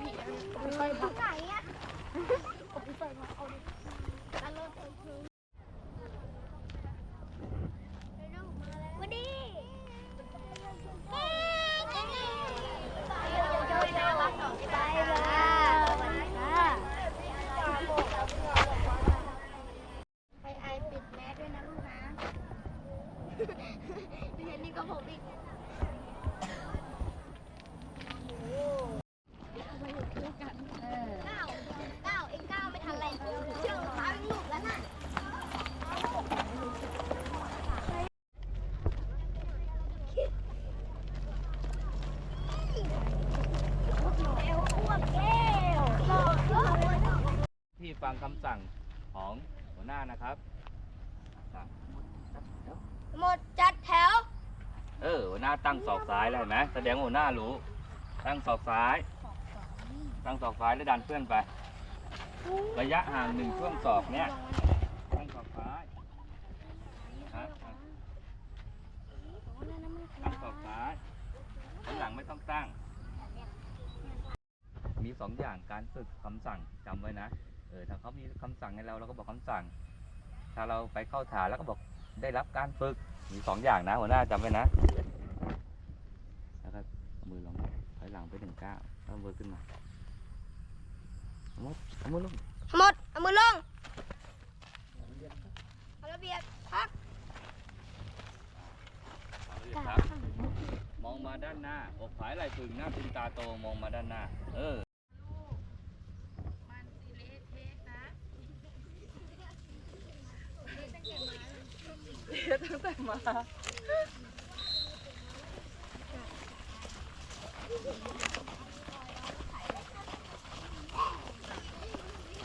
ผีอะไม่ค่อยพักไหนอะเอาไปใส่มาเอาดิอันเลิศคือวันนี้ ไปไอปิดแมสด้วยนะลูกนะไม่เห็นนี่ก็ผมอีก ก้าวก้าวเองก้าวไม่ทันอะไรเชื่อฟ้าเป็นลูกแล้วน่ะเอวอ้วนแก้วหล่อหล่อ ที่ ฟังคำสั่งของหัวหน้านะครับสั่งหมดจัดแถว เออหัวหน้าตั้งศอกซ้ายแล้วเห็นไหมแสดงว่าหัวหน้ารู้ ตั้งศอกซ้าย ตั้งศอกซ้ายแล้วดันเพื่อนไป ระยะห่างหนึ่งช่วงศอกเนี้ยตั้งศอกซ้ายฮะฮะตั้งศอกซ้ายข้างหลังไม่ต้องตั้ง มีสองอย่างการฝึกคำสั่งจำไว้นะ เออถ้าเขามีคำสั่งให้เราเราก็บอกคำสั่ง ถ้าเราไปเข้าฐานแล้วก็บอกได้รับการฝึกมีสองอย่างนะหัวหน้าจำไว้นะ แล้วก็เอามือลงถอยหลังไปหนึ่งก้าวแล้วเอามือขึ้นมาเอามือเอามือลงหมดเอามือลงเอาระเบียบพักครับมองมาด้านหน้าอกผายไหล่พึงหน้าพึงตาโตมองมาด้านหน้า เออ อ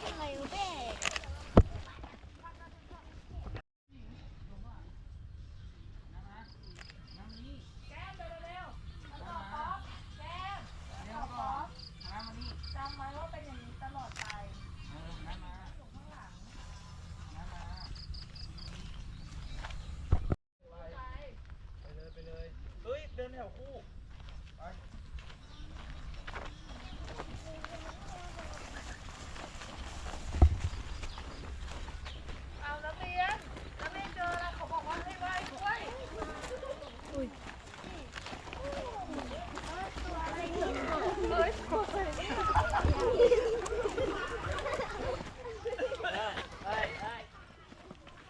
ะไรวะเบ้ เฮ้ย เดินแถวคู่ เอานักเรียนนักเรียนเจอแล้วเขาบอกว่าให้ไหว้ด้วย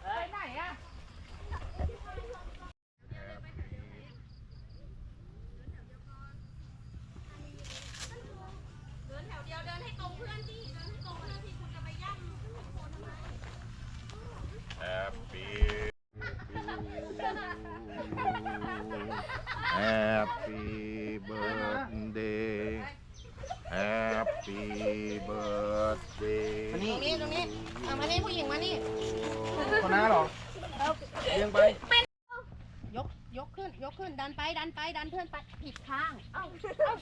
ไปไหนอะ Happy birthday Happy birthday มานี่ นี่ตรงนี้เอามานี่ผู้หญิงมานี่ คนน้าเหรอเลี้ยงไป ยก ยกขึ้น ยกขึ้น ดันไป ดันไป ดันเพื่อนไป ผิดข้าง เอ้าเอ้า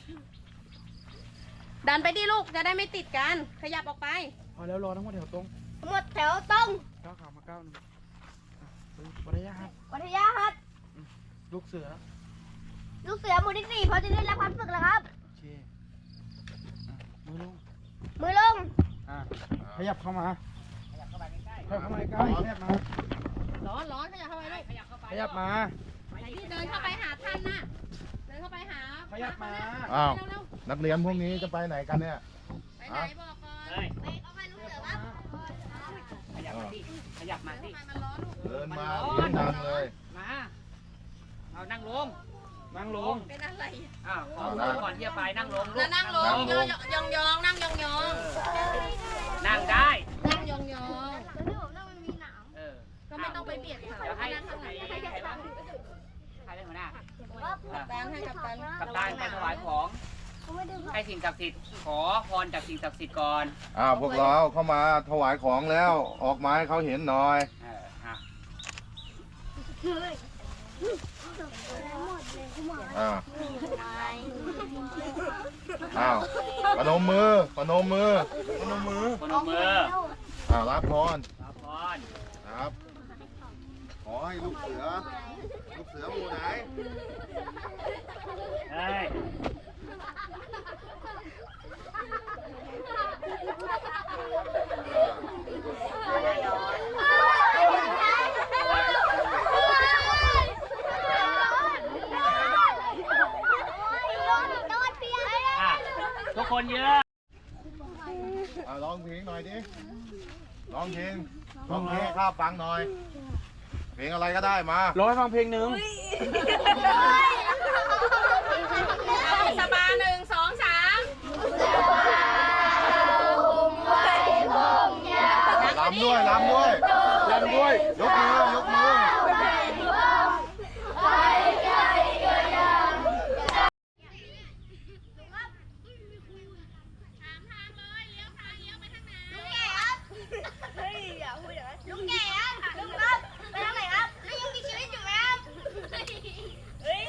ดันไปดิลู กจะได้ไม่ติดกัน ขยับออกไปพอแล้วรอทั้งหมดแถวตรงหมดแถวตรงก้าวขามาก้าวหนึงอะวัฒยาครับวัทยาฮัทลูกเสือลูกเสือหมู่ที่สี่พอจะได้รับความฝึกแล้วครับ โอเคอะมือลงมือลง อะขยับเข้ามาขยับเข้ามาใกล้ๆขยับเข้ามาใกล้ๆขยับมาร้อนร้อนขยับเข้าไปลูกขยับมาไหนที่เดินเข้าไปหาท่านน่ะ เดินเข้าไปหาขยับมา อ้าว เร็วนักเรียนพวกนี้จะไปไหนกันเนี่ย ๆ ไปไหนบอกก่อนไปเอาไปลูกเสือครับขยับมาสิขยับมาสิทำไมมันร้อนลูกเดินมาเสียงดังเลยมา เอานั่งลง นั่งลง เป็นอะไรอ้าวขอมือก่อนที่จะไปนั่งลงลูแล้วกนั่งลงนั่งลงยองยองๆนั่งยองยองนั่งได้ ๆนั่งยองยองแล้วที่ผมนั่งมันมีหนามเออๆก็ไม่ต้องไปเบียดเขาเดี๋ยวให้นั่งข้างหลัให้งใครบ้างใครเป็นหัวหน้า กัปตันให้กัปตันกับตานไปถวายของเขาไม่ดึง ให้สิ่งศักดิ์สิทธิ์ขอพรจากสิ่งศักดิ์สิทธิ์ก่อนอ้าวพวกเราเข้ามาถวายของแล้วออกมาให้เขาเห็นหน่อย เอออะอ้าวอ้าวปนมมือปนมมือปนมมือคนเอามืออ้าวรับพรขอพรครับ ขอให้ลูกเสือ ลูกเสือหมู่ไหนเฮ้ย คนเยอะเอาร้องเพลงหน่อยดิ ร้องเพลง ร้องเพลงให้ข้าฟังหน่อย เพลงอะไรก็ได้มา ร้องให้ฟังเพลงหนึ่งสบาหนึ่งสองสาม ลำด้วยลำด้วย ยันด้วย ยกมือยกมือ ลุงแก่ครับลุงครับไปทางไหนครับแล้วยังมีชีวิตอยู่ไหมครับเฮ้ย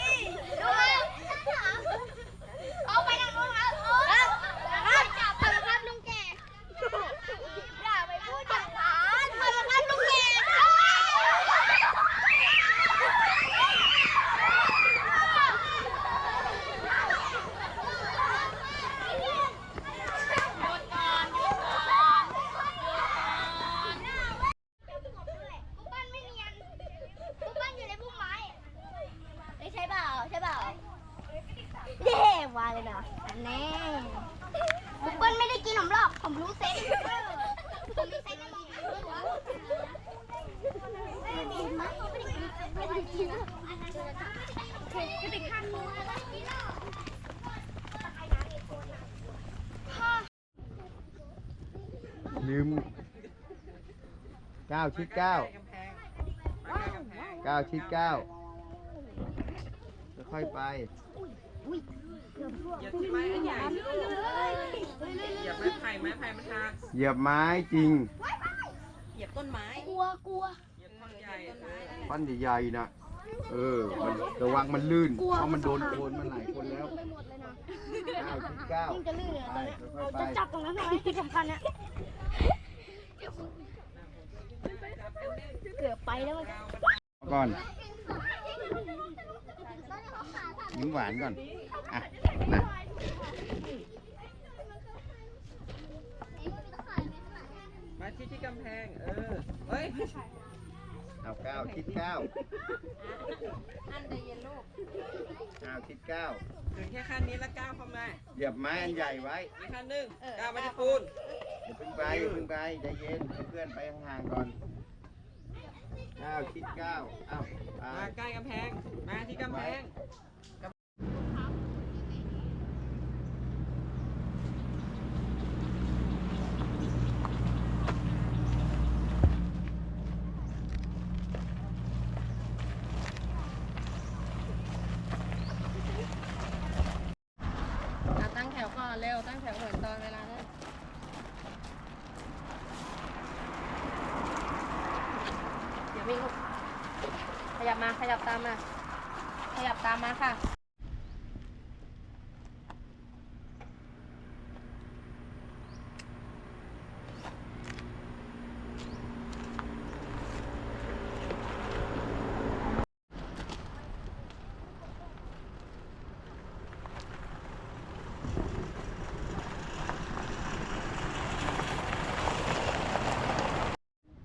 ลุงครับเอาไปทางนู้นครับครับครับจับไปครับลุงแก่อย่าไปพูดอย่างนั้นไปครับลุงแก่ ปุ๊บปั้นไม่เนียนปุ๊บปั้นอยู่ในพุ่มไม้เอ้ยใช่เปล่าใช่เปล่าเย่มาเลยนะแน่ปุ๊บปั้นไม่ได้กินผมห รู้เซ็ตผมรู้เซ็ตแน่นอนไม่ได้กินไม่ได้กินไม่ได้กินไม่ได้ข้างนู้นลืมเก้าชิดเก้าเก้าชิดเก้าค่อยไป อย่าไม้ไผ่ไม้ไผ่มันหักเหยียบไม้จริงเหยียบต้นไม้กลัวกลัวอย่าท่อนใหญ่เออปั้นใหญ่ๆนะเออมันระวังมันลื่นเพราะมันโดนโคนมาหลายคนแล้วไปหมดเลยนะเก้าชิดเก้ายิ่งจะลื่นเลยตอนเนี้ยค่ยๆไปจะจับตรงนั้นทำไมที่สำคัญเนี่ยเกือบไปแล้วมันก่อน ยิ้มหวานก่อน อะนะมาที่ที่กำแพง เออ เฮ้ย เอาเก้าชิดเก้าอันใจเย็นลูกเก้าชิดเก้าถึงแค่ขั้นนี้แล้วก้าวเข้ามาเหยียบไม้อันใหญ่ไว้อีกขั้นหนึ่งก้าวมาที่ปูนอย่าเพิ่งไปอย่าเพิ่งไปใจเย็นให้เพื่อนไปห่างๆก่อนเก้าชิดเก้าเอ้าไปมาใกล้กำแพง มาที่กำแพง อะตั้งแถวก่อนเร็ว ตั้งแถวเหมือนตอนเวลานั้นเดี๋ยววิ่งลูกขยับ มาขยับตามมา ขยับตามมาค่ะ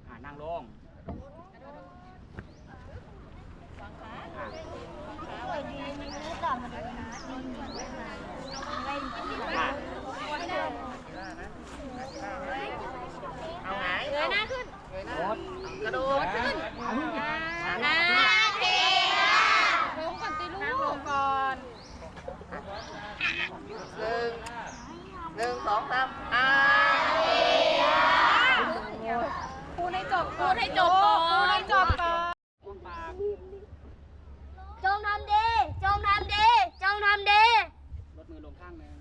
อ่านั่งลง อะ เอาไงเงยหน้าขึ้น โคตร กระโดดขึ้นอ่าเทียลงก่อนติลูกนั่งลงก่อนหนึ่งหนึ่งสองสามอ่าพูดให้จบพูดให้จบก่อนพูดให้จบก่อน จงทำดี จงทำดี จงทำดี ลงข้างหนึ่ง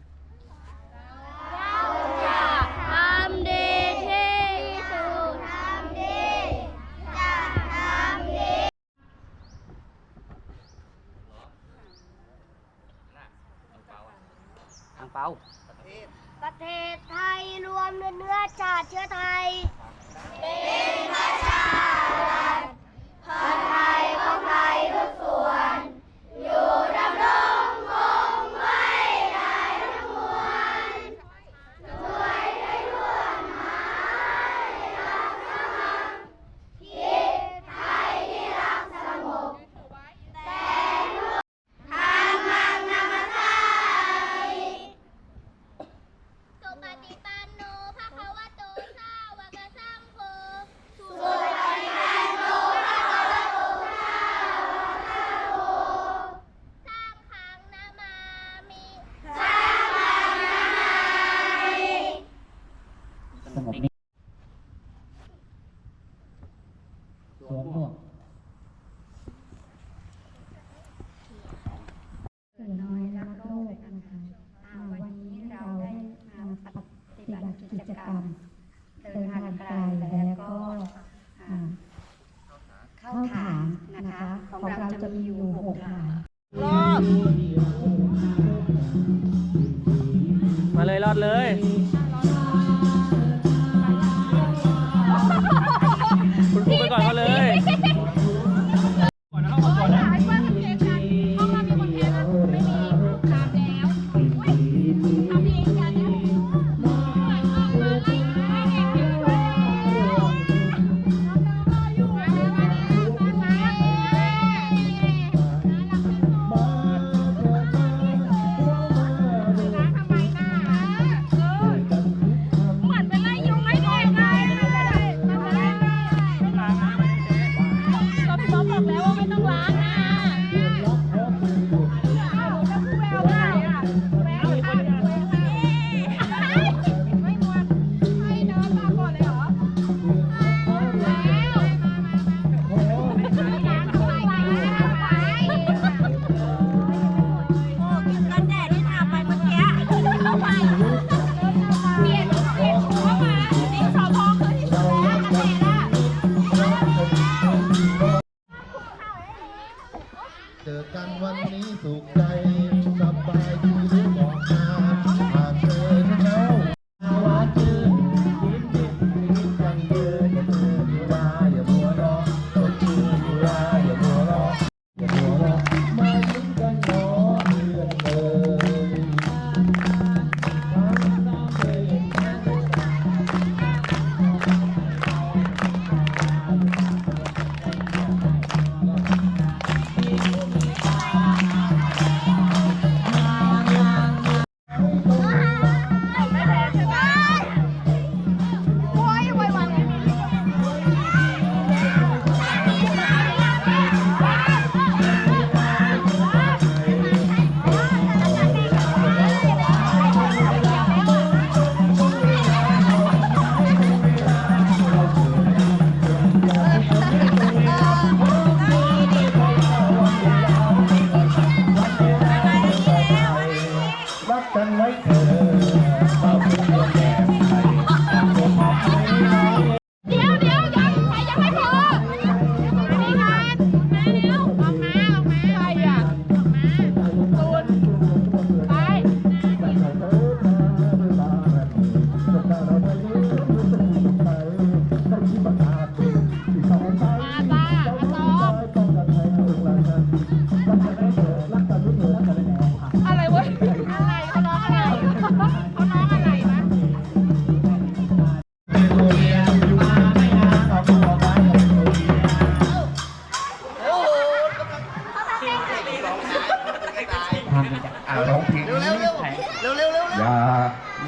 ทำกันจ้ะอาร้องเพลงเร็วเร็วเร็วเร็วเร็วอย่า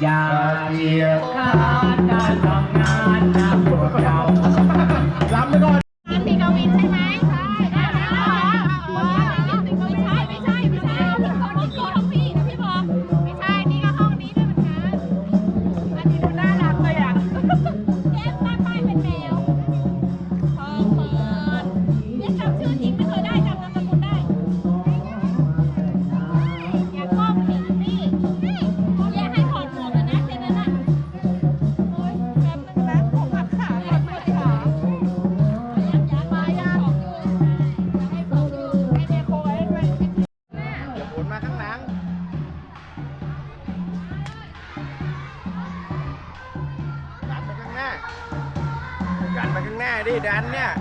อย่าเกลียดการการทำงาน ดันเนี่ย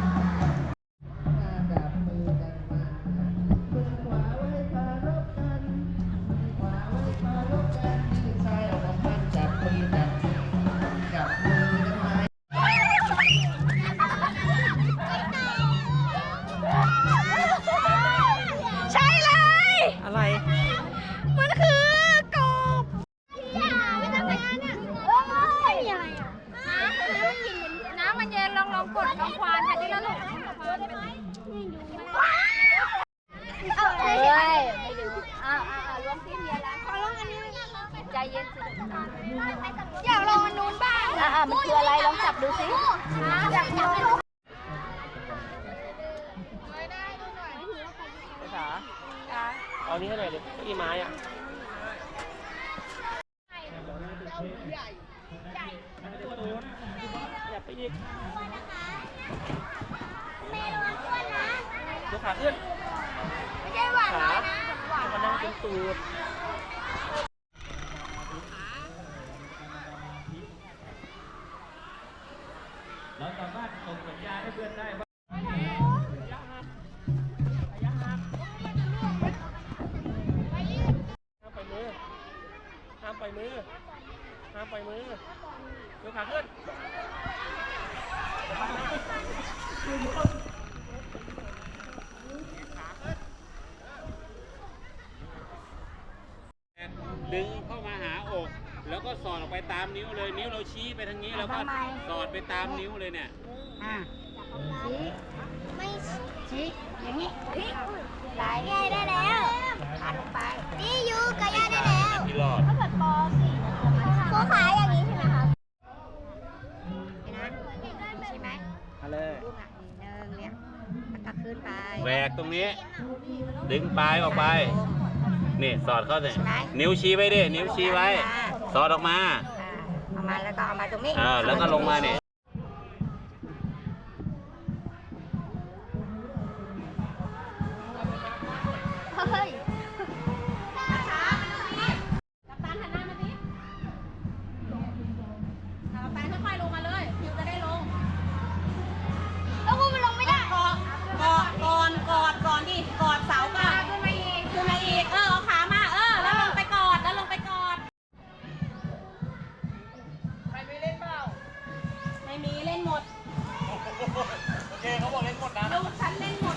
Yeah. ไปมือห้ามไปมือยกขาขึ้นดึงเข้ามาหาอก แล้วก็สอดออกไปตามนิ้วเลย นิ้วเราชี้ไปทางนี้แล้วก็สอดไปตามนิ้วเลยเนี่ย อ่ ชี้ไม่ชี้อย่างนี้ไหลยายได้แล้วหันไปนี่อยู่กับยายได้แล้วพี่ถ้าเกิดปอสี่ครูขาอย่างนี้ใช่ไหมคะใช่ไหมเอาเลยลูกอะเนิงเลี้ยงแล้วก็ขึ้นไปแหวกตรงนี้ ดึงปลายออกไป นี่สอดเข้าเลยนิ้วชี้ไว้ดิ นิ้วชี้ไว้ สอดออกมาออกมาแล้วก็เอามาตรงนี้อ่าแล้วก็ลงมาเนี่ย นหมด โอเคเขาบอกเล่นหมดนะ ลูกฉันเล่นหมด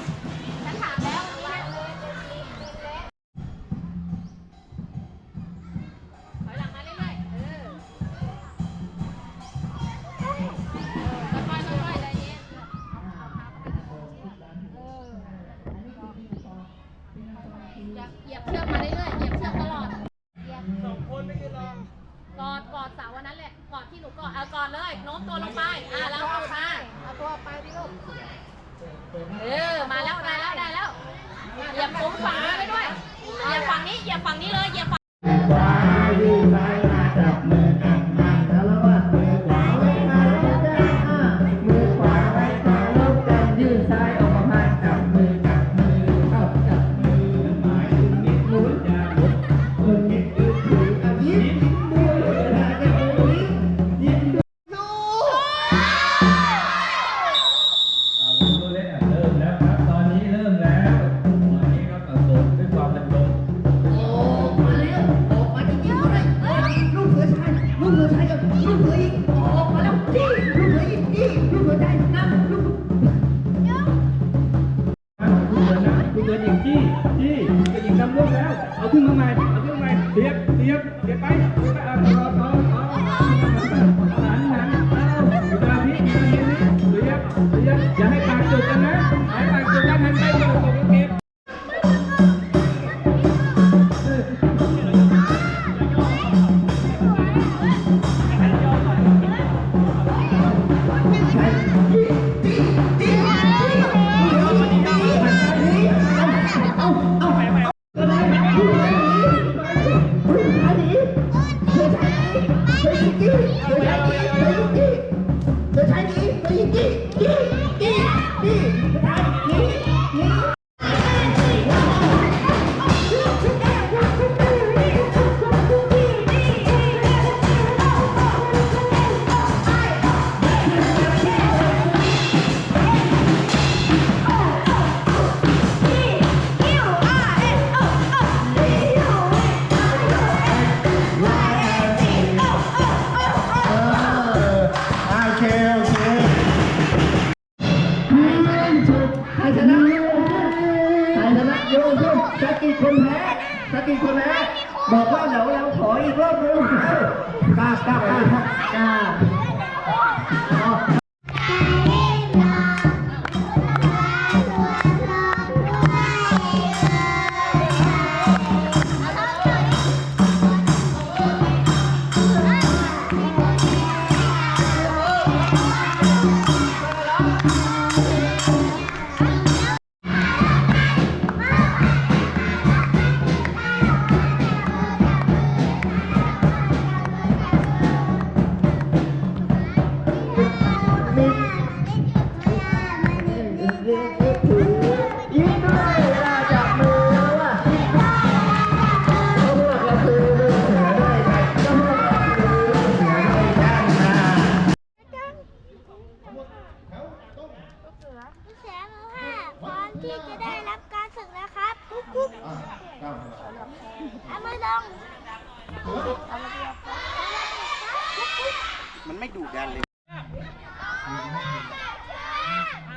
มันไม่ดุดันเลย ห้า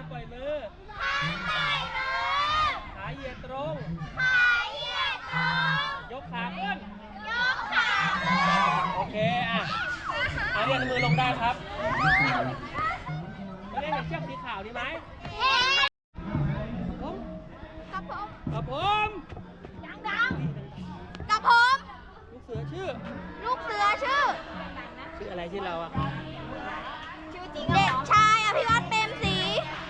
มปล่อยมือขาเหยียดตรง ยกขาขึ้น โอเคอะเอาเนี่ยมือลงได้ครับไม่ได้เห็นเชือกสีขาวนี่ไหมผมกับผมกับผมดังๆกับผมลูกเสือชื่อ ลูกเสือชื่อ ชื่ออะไรชื่อเราอะเด็กชายอภิวัตเปรมศรี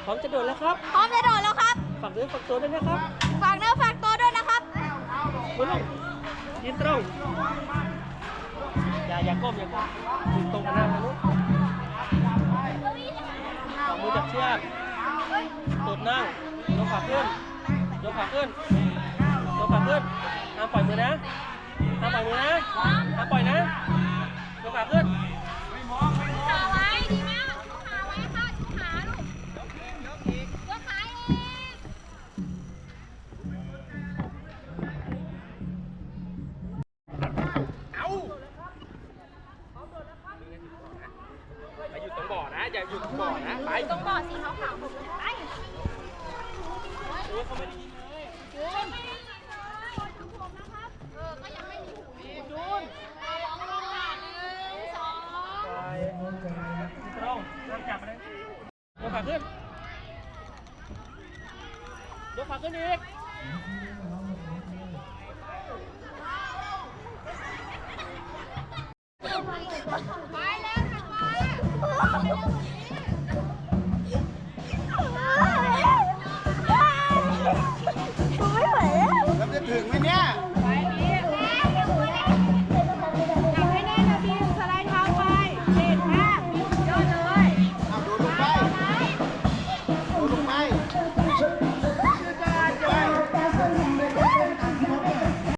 พร้อมจะโดดแล้วครับพร้อมจะโดดแล้วครับฝากเนื้อฝากตัวด้วยนะครับฝากเนื้อฝากตัวด้วยนะครับมือลงยืนตรงอย่าอย่าก้มอย่าก้มยืนตรงกันหน้าทางนู้นเอามือจับเชือกตูดนั่งยกขาขึ้นยกขาขึ้นยกขาขึ้นห้ามปล่อยมือนะห้ามปล่อยมือนะห้ามปล่อยนะย กขาขึ้น ยกขาขึ้นยกขาขึ้นอีก